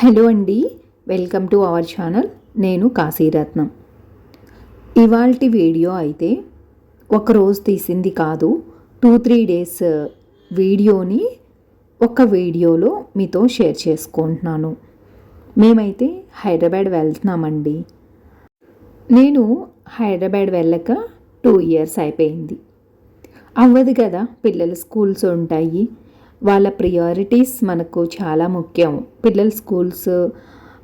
Hello అండి welcome to our channel. నేను కాశీరత్నం ఇవాల్టి వీడియో అయితే ఒక రోజు తీసింది కాదు టూ త్రీ డేస్ వీడియోని ఒక వీడియోలో మీతో షేర్ చేసుకుంటున్నాను. మేమైతే హైదరాబాద్ వెళ్తున్నామండి. నేను హైదరాబాద్ వెళ్ళక టూ ఇయర్స్ అయిపోయింది. అవ్వదు కదా పిల్లల స్కూల్స్ ఉంటాయి. వాళ్ళ ప్రియారిటీస్ మనకు చాలా ముఖ్యం. పిల్లల స్కూల్స్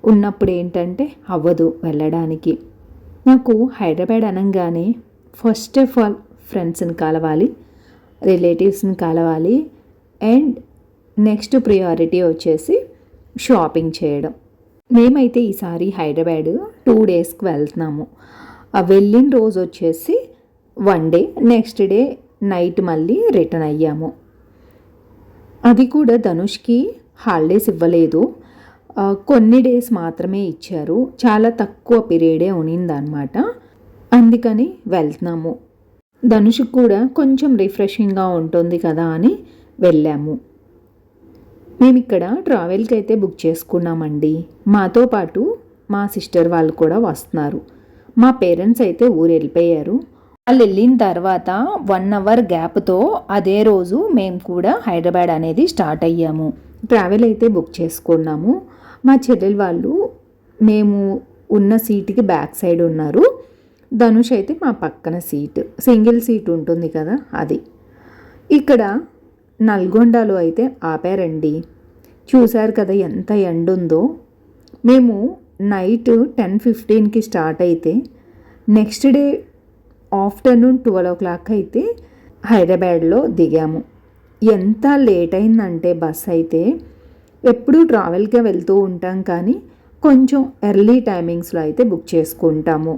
ఉన్నప్పుడు ఏంటంటే అవ్వదు వెళ్ళడానికి. నాకు హైదరాబాద్ అనగానే ఫస్ట్ ఆఫ్ ఆల్ ఫ్రెండ్స్ని కలవాలి రిలేటివ్స్ని కలవాలి అండ్ నెక్స్ట్ ప్రియారిటీ వచ్చేసి షాపింగ్ చేయడం. మేమైతే ఈసారి హైదరాబాద్ టూ డేస్కి వెళ్తున్నాము. వెళ్ళిన రోజు వచ్చేసి one day next day night మళ్ళీ రిటర్న్ అయ్యాము. అది కూడా ధనుష్కి హాలిడేస్ ఇవ్వలేదు. కొన్ని డేస్ మాత్రమే ఇచ్చారు. చాలా తక్కువ పీరియడే ఉనిందనమాట అందుకని వెళ్తున్నాము. ధనుష్కి కూడా కొంచెం రిఫ్రెషింగ్గా ఉంటుంది కదా అని వెళ్ళాము. మేము ఇక్కడ ట్రావెల్కి అయితే బుక్ చేసుకున్నామండి. మాతో పాటు మా సిస్టర్ వాళ్ళు కూడా వస్తున్నారు. మా పేరెంట్స్ అయితే ఊరు వెళ్ళిపోయారు. వాళ్ళు వెళ్ళిన తర్వాత వన్ అవర్ గ్యాప్తో అదే రోజు మేము కూడా హైదరాబాద్ అనేది స్టార్ట్ అయ్యాము. ట్రావెల్ అయితే బుక్ చేసుకున్నాము. మా చెల్లెలు వాళ్ళు మేము ఉన్న సీట్కి బ్యాక్ సైడ్ ఉన్నారు. ధనుష్ అయితే మా పక్కన సీట్ సింగిల్ సీట్ ఉంటుంది కదా అది. ఇక్కడ నల్గొండలో అయితే ఆపారండి. చూశారు కదా ఎంత ఎండ ఉందో. మేము నైట్ టెన్ ఫిఫ్టీన్కి స్టార్ట్ అయితే next day afternoon twelve o'clock అయితే హైదరాబాద్లో దిగాము. ఎంత లేట్ అయిందంటే బస్ అయితే ఎప్పుడూ ట్రావెల్గా వెళ్తూ ఉంటాం కానీ కొంచెం ఎర్లీ టైమింగ్స్లో అయితే బుక్ చేసుకుంటాము.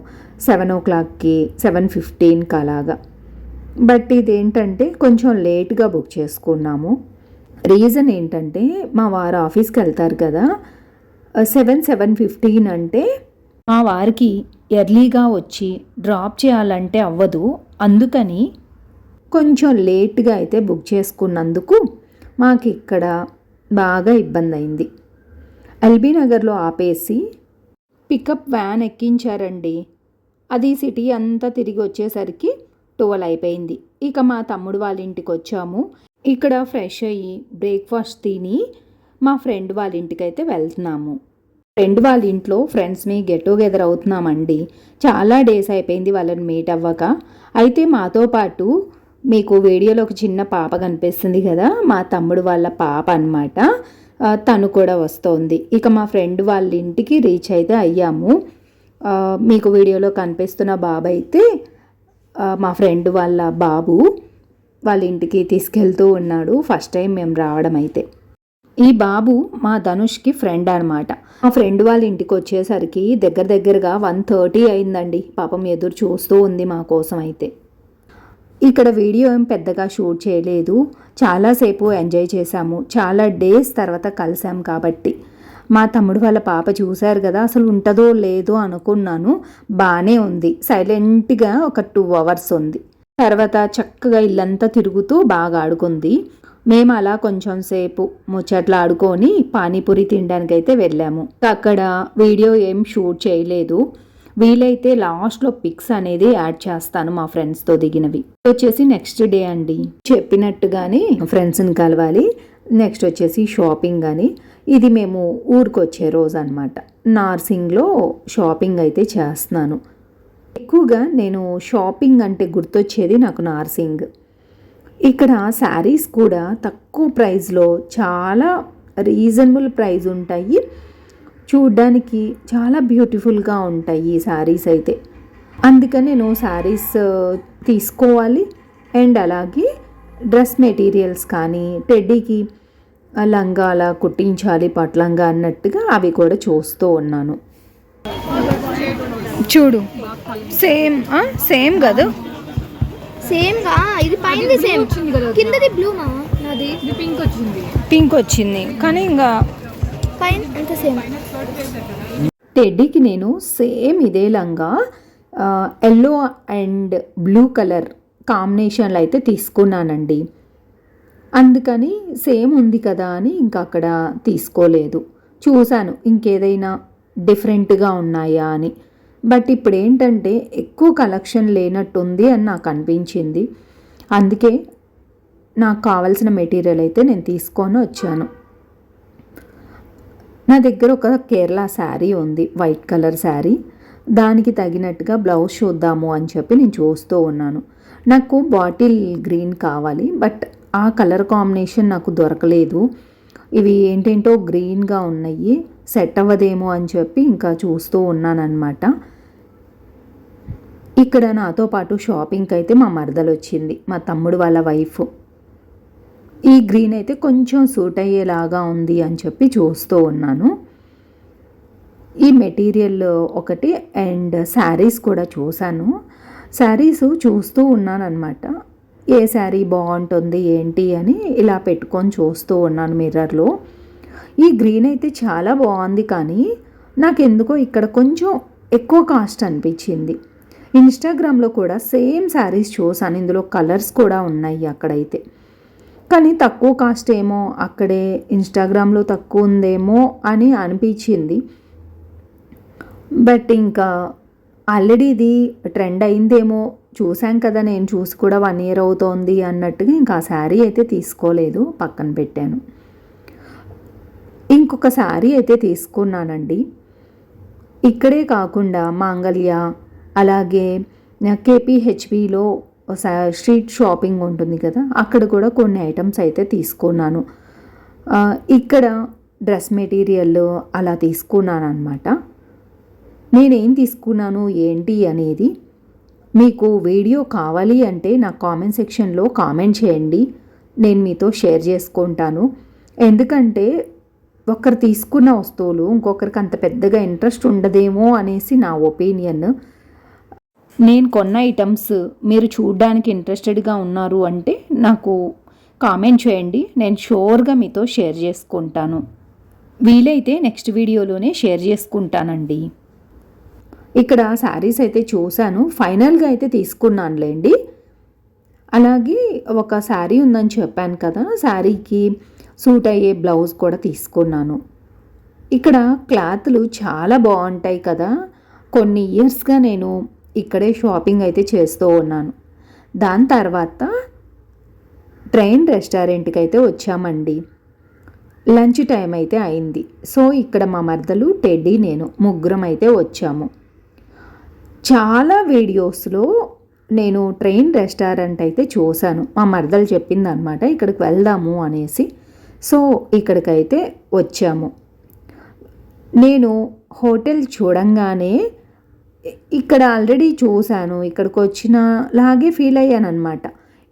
సెవెన్ ఓ క్లాక్కి సెవెన్ ఫిఫ్టీన్కి అలాగా. బట్ ఇదేంటంటే కొంచెం లేట్గా బుక్ చేసుకున్నాము. రీజన్ ఏంటంటే మా వారు ఆఫీస్కి వెళ్తారు కదా సెవెన్ సెవెన్ ఫిఫ్టీన్ అంటే మా వారికి ఎర్లీగా వచ్చి డ్రాప్ చేయాలంటే అవ్వదు. అందుకని కొంచెం లేట్గా అయితే బుక్ చేసుకున్నందుకు మాకు ఇక్కడ బాగా ఇబ్బంది అయింది ఎల్బీ నగర్లో ఆపేసి పికప్ వ్యాన్ ఎక్కించారండి. అది సిటీ అంతా తిరిగి వచ్చేసరికి టువల్ అయిపోయింది. ఇక మా తమ్ముడు వాళ్ళ ఇంటికి వచ్చాము. ఇక్కడ ఫ్రెష్ అయ్యి బ్రేక్ఫాస్ట్ తిని మా ఫ్రెండ్ వాళ్ళ ఇంటికి అయితే వెళ్తున్నాము. ఫ్రెండ్ వాళ్ళ ఇంట్లో ఫ్రెండ్స్ని గెట్ టుగెదర్ అవుతున్నామండి. చాలా డేస్ అయిపోయింది వాళ్ళని మీట్ అవ్వక. అయితే మాతో పాటు మీకు వీడియోలో ఒక చిన్న పాప కనిపిస్తుంది కదా మా తమ్ముడు వాళ్ళ పాప అనమాట తను కూడా వస్తోంది. ఇక మా ఫ్రెండ్ వాళ్ళ ఇంటికి రీచ్ అయితే అయ్యాము. మీకు వీడియోలో కనిపిస్తున్న బాబు అయితే మా ఫ్రెండ్ వాళ్ళ బాబు వాళ్ళ ఇంటికి తీసుకెళ్తూ ఉన్నాడు. ఫస్ట్ టైం మేము రావడం అయితే. ఈ బాబు మా ధనుష్కి ఫ్రెండ్ అనమాట మా ఫ్రెండ్ వాళ్ళ ఇంటికి వచ్చేసరికి దగ్గర దగ్గరగా వన్ థర్టీ అయిందండి. పాపం ఎదురు చూస్తూ ఉంది మా కోసం అయితే. ఇక్కడ వీడియో ఏం పెద్దగా షూట్ చేయలేదు. చాలాసేపు ఎంజాయ్ చేశాము. చాలా డేస్ తర్వాత కలిసాం కాబట్టి. మా తమ్ముడు వాళ్ళ పాప చూశారు కదా అసలు ఉంటుందో లేదో అనుకున్నాను. బాగానే ఉంది. సైలెంట్గా ఒక టూ అవర్స్ ఉంది. తర్వాత చక్కగా ఇల్లంతా తిరుగుతూ బాగా ఆడుకుంది. మేము అలా కొంచెం సేపు ముచ్చట్లు ఆడుకొని పానీపూరి తినడానికి అయితే వెళ్ళాము. అక్కడ వీడియో ఏం షూట్ చేయలేదు. వీలైతే లాస్ట్లో పిక్స్ అనేది యాడ్ చేస్తాను మా ఫ్రెండ్స్తో దిగినవి. వచ్చేసి నెక్స్ట్ డే అండి. చెప్పినట్టుగానే ఫ్రెండ్స్ని కలవాలి. నెక్స్ట్ వచ్చేసి షాపింగ్ అని. ఇది మేము ఊరికొచ్చే రోజు అనమాట నార్సింగ్లో షాపింగ్ అయితే చేస్తున్నాను. ఎక్కువగా నేను షాపింగ్ అంటే గుర్తొచ్చేది నాకు నార్సింగ్. ఇక్కడ శారీస్ కూడా తక్కువ ప్రైస్లో చాలా రీజనబుల్ ప్రైస్ ఉంటాయి. చూడ్డానికి చాలా బ్యూటిఫుల్గా ఉంటాయి ఈ శారీస్ అయితే. అందుకని నేను శారీస్ తీసుకోవాలి. అండ్ అలాగే డ్రెస్ మెటీరియల్స్ కానీ టెడ్డీకి లంగా అలా కుట్టించాలి పట్లంగా అన్నట్టుగా అవి కూడా చూస్తూ ఉన్నాను. చూడు. సేమ్ సేమ్ కదా? సేమ్గా ఇది పైనది సేమ్ కిందది బ్లూ మా నాది. పింక్ వచ్చింది. పింక్ వచ్చింది. కానీ ఇంకా పైన అంత సేమ్ టెడ్డీకి నేను సేమ్ ఇదే లంగా ఎల్లో అండ్ బ్లూ కలర్ కాంబినేషన్లో అయితే తీసుకున్నానండి. అందుకని సేమ్ ఉంది కదా అని ఇంకా అక్కడ తీసుకోలేదు. చూశాను ఇంకేదైనా డిఫరెంట్గా ఉన్నాయా అని. బట్ ఇప్పుడు ఏంటంటే ఎక్కువ కలెక్షన్ లేనట్టుంది అని నాకు అనిపించింది. అందుకే నాకు కావాల్సిన మెటీరియల్ అయితే నేను తీసుకొని వచ్చాను. నా దగ్గర ఒక కేరళ శారీ ఉంది వైట్ కలర్ శారీ. దానికి తగినట్టుగా బ్లౌజ్ చూద్దాము అని చెప్పి నేను చూస్తూ ఉన్నాను. నాకు బాటిల్ గ్రీన్ కావాలి బట్ ఆ కలర్ కాంబినేషన్ నాకు దొరకలేదు. ఇవి ఏంటేంటో గ్రీన్గా ఉన్నాయి. సెట్ అవ్వదేమో అని చెప్పి ఇంకా చూస్తూ ఉన్నానన్నమాట. ఇక్కడ నాతో పాటు షాపింగ్కి అయితే మా మరదలు వచ్చింది మా తమ్ముడు వాళ్ళ వైఫ్. ఈ గ్రీన్ అయితే కొంచెం సూట్ అయ్యేలాగా ఉంది అని చెప్పి చూస్తూ ఉన్నాను. ఈ మెటీరియల్ ఒకటి అండ్ శారీస్ కూడా చూశాను. శారీస్ చూస్తూ ఉన్నాను ఏ శారీ బాగుంటుంది ఏంటి అని ఇలా పెట్టుకొని చూస్తూ ఉన్నాను మిర్రర్లో. ఈ గ్రీన్ అయితే చాలా బాగుంది కానీ నాకు ఎందుకో ఇక్కడ కొంచెం ఎక్కువ కాస్ట్ అనిపించింది. ఇన్స్టాగ్రామ్లో కూడా సేమ్ శారీస్ చూసాను. ఇందులో కలర్స్ కూడా ఉన్నాయి అక్కడైతే. కానీ తక్కువ కాస్ట్ ఏమో అక్కడే ఇన్స్టాగ్రామ్లో తక్కువ ఉందేమో అని అనిపించింది. బట్ ఇంకా ఆల్రెడీ ఇది ట్రెండ్ అయిందేమో చూసాం కదా నేను చూసి కూడా వన్ ఇయర్ అవుతోంది అన్నట్టుగా ఇంకా ఆ శారీ అయితే తీసుకోలేదు పక్కన పెట్టాను. ఇంకొక శారీ అయితే తీసుకున్నానండి. ఇక్కడే కాకుండా మాంగళ్య అలాగే కేపీహెచ్పిలో స్ట్రీట్ షాపింగ్ ఉంటుంది కదా అక్కడ కూడా కొన్ని ఐటమ్స్ అయితే తీసుకున్నాను. ఇక్కడ డ్రెస్ మెటీరియల్ అలా తీసుకున్నాను అనమాట నేనేం తీసుకున్నాను ఏంటి అనేది మీకు వీడియో కావాలి అంటే నా కామెంట్ సెక్షన్లో కామెంట్ చేయండి. నేను మీతో షేర్ చేసుకుంటాను. ఎందుకంటే ఒకరు తీసుకున్న వస్తువులు ఇంకొకరికి అంత పెద్దగా ఇంట్రెస్ట్ ఉండదేమో అనేసి నా ఒపీనియన్ నేను కొన్న ఐటమ్స్ మీరు చూడడానికి ఇంట్రెస్టెడ్గా ఉన్నారు అంటే నాకు కామెంట్ చేయండి. నేను షోర్గా మీతో షేర్ చేసుకుంటాను. వీలైతే నెక్స్ట్ వీడియోలోనే షేర్ చేసుకుంటానండి. ఇక్కడ శారీస్ అయితే చూశాను. ఫైనల్గా అయితే తీసుకున్నానులేండి. అలాగే ఒక శారీ ఉందని చెప్పాను కదా శారీకి సూట్ అయ్యే బ్లౌజ్ కూడా తీసుకున్నాను. ఇక్కడ క్లాత్లు చాలా బాగుంటాయి కదా. కొన్ని ఇయర్స్గా నేను ఇక్కడే షాపింగ్ అయితే చేస్తూ ఉన్నాను. దాని తర్వాత ట్రైన్ రెస్టారెంట్కి అయితే వచ్చామండి. లంచ్ టైం అయితే అయింది. సో ఇక్కడ మా మరదలు టెడ్డీ నేను ముగ్గురం అయితే వచ్చాము. చాలా వీడియోస్లో నేను ట్రైన్ రెస్టారెంట్ అయితే చూశాను. మా మరదలు చెప్పిందనమాట ఇక్కడికి వెళ్దాము అనేసి. సో ఇక్కడికైతే వచ్చాము. నేను హోటల్ చూడంగానే ఇక్కడ ఆల్రెడీ చూశాను. ఇక్కడికి వచ్చిన లాగే ఫీల్ అయ్యాను అనమాట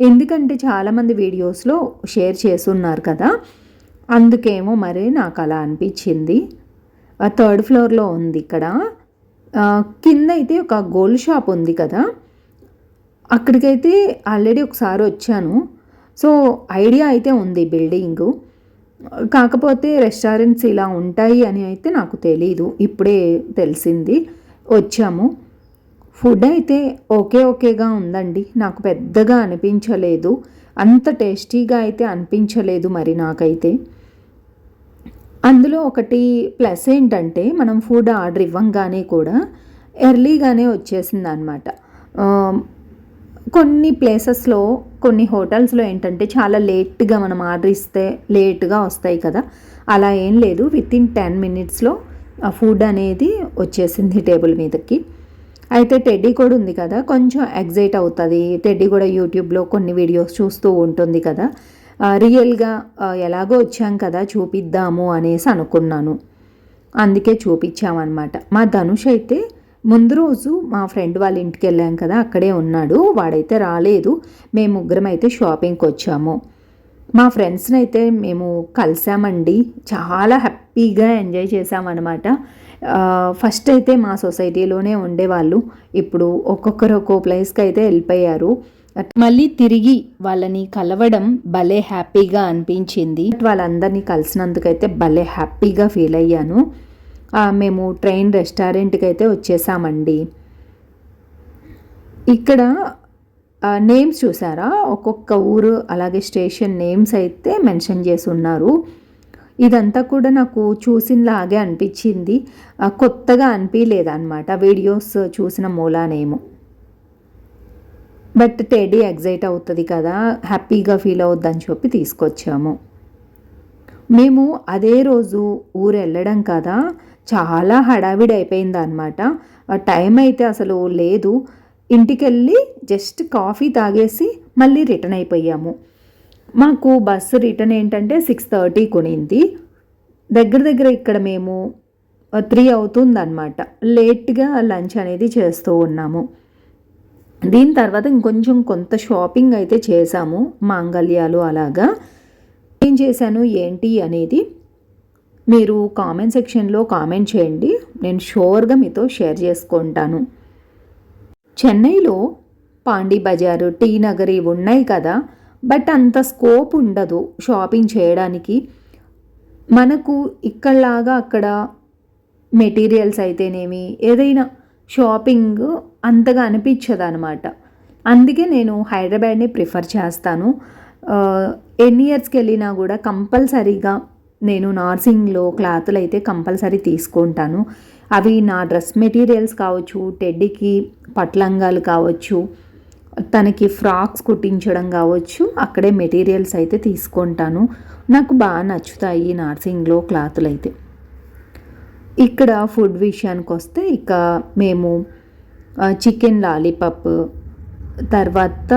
ఎందుకంటే చాలామంది వీడియోస్లో షేర్ చేస్తున్నారు కదా. అందుకేమో మరి నాకు అలా అనిపించింది. థర్డ్ ఫ్లోర్లో ఉంది ఇక్కడ. కింద అయితే ఒక గోల్డ్ షాప్ ఉంది కదా. అక్కడికైతే ఆల్రెడీ ఒకసారి వచ్చాను. సో ఐడియా అయితే ఉంది బిల్డింగు. కాకపోతే రెస్టారెంట్స్ ఇలా ఉంటాయి అని అయితే నాకు తెలీదు. ఇప్పుడే తెలిసింది. వచ్చాము. ఫుడ్ అయితే ఓకే ఓకేగా ఉందండి. నాకు పెద్దగా అనిపించలేదు. అంత టేస్టీగా అయితే అనిపించలేదు మరి నాకైతే. అందులో ఒకటి ప్లస్ ఏంటంటే మనం ఫుడ్ ఆర్డర్ ఇవ్వంగానే కూడా ఎర్లీగానే వచ్చేసింది అనమాట కొన్ని ప్లేసెస్లో కొన్ని హోటల్స్లో ఏంటంటే చాలా లేట్గా మనం ఆర్డర్ ఇస్తే లేట్గా వస్తాయి కదా. అలా ఏం లేదు. విత్ ఇన్ టెన్ మినిట్స్లో ఆ ఫుడ్ అనేది వచ్చేసింది టేబుల్ మీదకి. అయితే టెడ్డీ కూడా ఉంది కదా. కొంచెం ఎగ్జైట్ అవుతుంది. టెడ్డీ కూడా యూట్యూబ్లో కొన్ని వీడియోస్ చూస్తూ ఉంటుంది కదా. రియల్గా ఎలాగో వచ్చాం కదా చూపిద్దాము అనేసి అనుకున్నాను. అందుకే చూపించామన్నమాట. మా ధనుష్ అయితే ముందు రోజు మా ఫ్రెండ్ వాళ్ళ ఇంటికి వెళ్ళాం కదా అక్కడే ఉన్నాడు వాడైతే రాలేదు మేము ముగ్గురం అయితే షాపింగ్కి వచ్చాము. మా ఫ్రెండ్స్ని అయితే మేము కలిసామండి చాలా హ్యాపీగా ఎంజాయ్ చేసామన్నమాట ఫస్ట్ అయితే మా సొసైటీలోనే ఉండేవాళ్ళు ఇప్పుడు ఒక్కొక్కరు ఒక్కో ప్లేస్కి అయితే వెళ్ళిపోయారు. మళ్ళీ తిరిగి వాళ్ళని కలవడం భలే హ్యాపీగా అనిపించింది. వాళ్ళందరినీ కలిసినందుకైతే భలే హ్యాపీగా ఫీల్ అయ్యాను. మేము ట్రైన్ రెస్టారెంట్కి అయితే వచ్చేసామండి. ఇక్కడ నేమ్స్ చూసారా? ఒక్కొక్క ఊరు అలాగే స్టేషన్ నేమ్స్ అయితే మెన్షన్ చేసి ఉన్నారు ఇదంతా కూడా నాకు చూసినలాగే అనిపించింది. కొత్తగా అనిపించలేదన్నమాట వీడియోస్ చూసిన మూలానేమో. బట్ టెడీ ఎగ్జైట్ అవుతుంది కదా హ్యాపీగా ఫీల్ అవుద్దని చెప్పి తీసుకొచ్చాము. మేము అదే రోజు ఊరు వెళ్ళడం కదా చాలా హడావిడి అయిపోయింది అనమాట టైం అయితే అసలు లేదు. ఇంటికి వెళ్ళి జస్ట్ కాఫీ తాగేసి మళ్ళీ రిటర్న్ అయిపోయాము. మాకు బస్సు రిటర్న్ ఏంటంటే సిక్స్ థర్టీ కొనింది. దగ్గర దగ్గర ఇక్కడ మేము త్రీ అవుతుందన్నమాట. లేట్గా లంచ్ అనేది చేస్తూ ఉన్నాము. దీని తర్వాత ఇంకొంచెం కొంత షాపింగ్ అయితే చేశాము మాంగళ్యాలు అలాగా. ఏం చేశాను ఏంటి అనేది మీరు కామెంట్ సెక్షన్లో కామెంట్ చేయండి. నేను షూర్గా మీతో షేర్ చేసుకుంటాను. చెన్నైలో పాండీ బజారు టీ నగర్ ఇవి ఉన్నాయి కదా. బట్ అంత స్కోప్ ఉండదు షాపింగ్ చేయడానికి. మనకు ఇక్కడలాగా అక్కడ మెటీరియల్స్ అయితేనేమి ఏదైనా షాపింగ్ అంతగా అనిపించదు అనమాట అందుకే నేను హైదరాబాద్ని ప్రిఫర్ చేస్తాను. ఎన్ని ఇయర్స్కి వెళ్ళినా కూడా కంపల్సరీగా నేను నార్సింగ్లో క్లాతులు అయితే కంపల్సరీ తీసుకుంటాను. అవి నా డ్రెస్ మెటీరియల్స్ కావచ్చు టెడ్డీకి పట్లంగాలు కావచ్చు తనకి ఫ్రాక్స్ కుట్టించడం కావచ్చు అక్కడే మెటీరియల్స్ అయితే తీసుకుంటాను. నాకు బాగా నచ్చుతాయి నార్సింగ్లో క్లాతులు అయితే ఇక్కడ ఫుడ్ విషయానికి వస్తే ఇక మేము చికెన్ లాలీపాప్ తర్వాత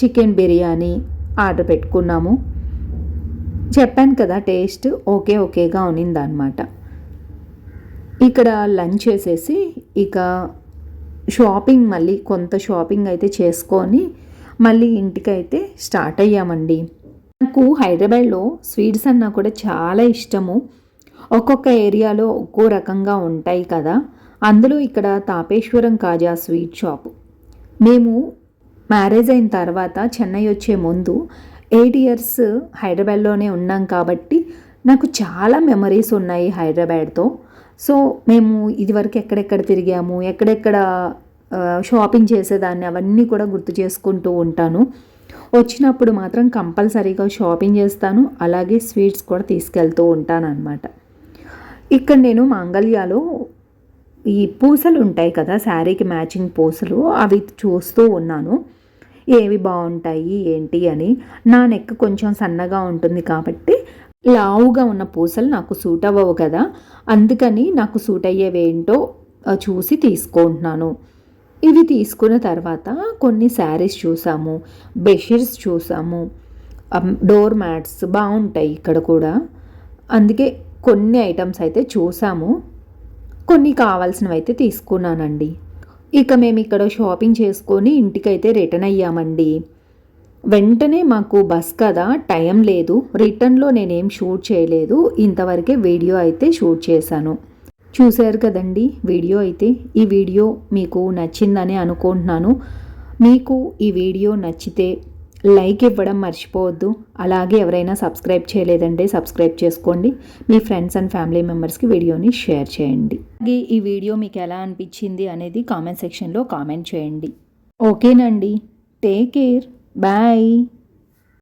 చికెన్ బిర్యానీ ఆర్డర్ పెట్టుకున్నాము. చెప్పాను కదా టేస్ట్ ఓకే ఓకేగా ఉన్నిందనమాట ఇక్కడ లంచ్ చేసేసి ఇక షాపింగ్ మళ్ళీ కొంత షాపింగ్ అయితే చేసుకొని మళ్ళీ ఇంటికైతే స్టార్ట్ అయ్యామండి. నాకు హైదరాబాద్లో స్వీట్స్ అన్నా కూడా చాలా ఇష్టము. ఒక్కొక్క ఏరియాలో ఒక్కో రకంగా ఉంటాయి కదా. అందులో ఇక్కడ తాపేశ్వరం కాజా స్వీట్ షాప్. మేము మ్యారేజ్ అయిన తర్వాత చెన్నై వచ్చే ముందు ఎయిట్ ఇయర్స్ హైదరాబాద్లోనే ఉన్నాం కాబట్టి నాకు చాలా మెమరీస్ ఉన్నాయి హైదరాబాద్తో. సో మేము ఇదివరకు ఎక్కడెక్కడ తిరిగాము ఎక్కడెక్కడ షాపింగ్ చేసేదాన్ని అవన్నీ కూడా గుర్తు చేసుకుంటూ ఉంటాను. వచ్చినప్పుడు మాత్రం కంపల్సరీగా షాపింగ్ చేస్తాను అలాగే స్వీట్స్ కూడా తీసుకెళ్తూ ఉంటాను అనమాట ఇక్కడ నేను మాంగళ్యాలో ఈ పూసలు ఉంటాయి కదా శారీకి మ్యాచింగ్ పూసలు అవి చూస్తూ ఉన్నాను. ఏవి బాగుంటాయి ఏంటి అని. నా నెక్ కొంచెం సన్నగా ఉంటుంది కాబట్టి లావుగా ఉన్న పూసలు నాకు సూట్ అవ్వవు కదా. అందుకని నాకు సూట్ అయ్యేవేంటో చూసి తీసుకుంటున్నాను. ఇవి తీసుకున్న తర్వాత కొన్ని శారీస్ చూసాము బెషీర్స్ చూసాము డోర్ మ్యాట్స్ బాగుంటాయి ఇక్కడ కూడా. అందుకే కొన్ని ఐటమ్స్ అయితే చూసాము. కొన్ని కావాల్సినవి అయితే తీసుకున్నానండి. ఇక మేము ఇక్కడ షాపింగ్ చేసుకొని ఇంటికైతే రిటర్న్ అయ్యామండి. వెంటనే మాకు బస్ కదా టైం లేదు. రిటర్న్లో నేనేం షూట్ చేయలేదు. ఇంతవరకే వీడియో అయితే షూట్ చేశాను. చూశారు కదండి వీడియో అయితే. ఈ వీడియో మీకు నచ్చిందని అనుకుంటున్నాను. మీకు ఈ వీడియో నచ్చితే లైక్ ఇవ్వడం మర్చిపోవద్దు. అలాగే ఎవరైనా సబ్స్క్రైబ్ చేయలేదంటే సబ్స్క్రైబ్ చేసుకోండి. మీ ఫ్రెండ్స్ అండ్ ఫ్యామిలీ మెంబర్స్కి వీడియోని షేర్ చేయండి. అలాగే ఈ వీడియో మీకు ఎలా అనిపించింది అనేది కామెంట్ సెక్షన్లో కామెంట్ చేయండి. ఓకేనండి. Take care. బాయ్.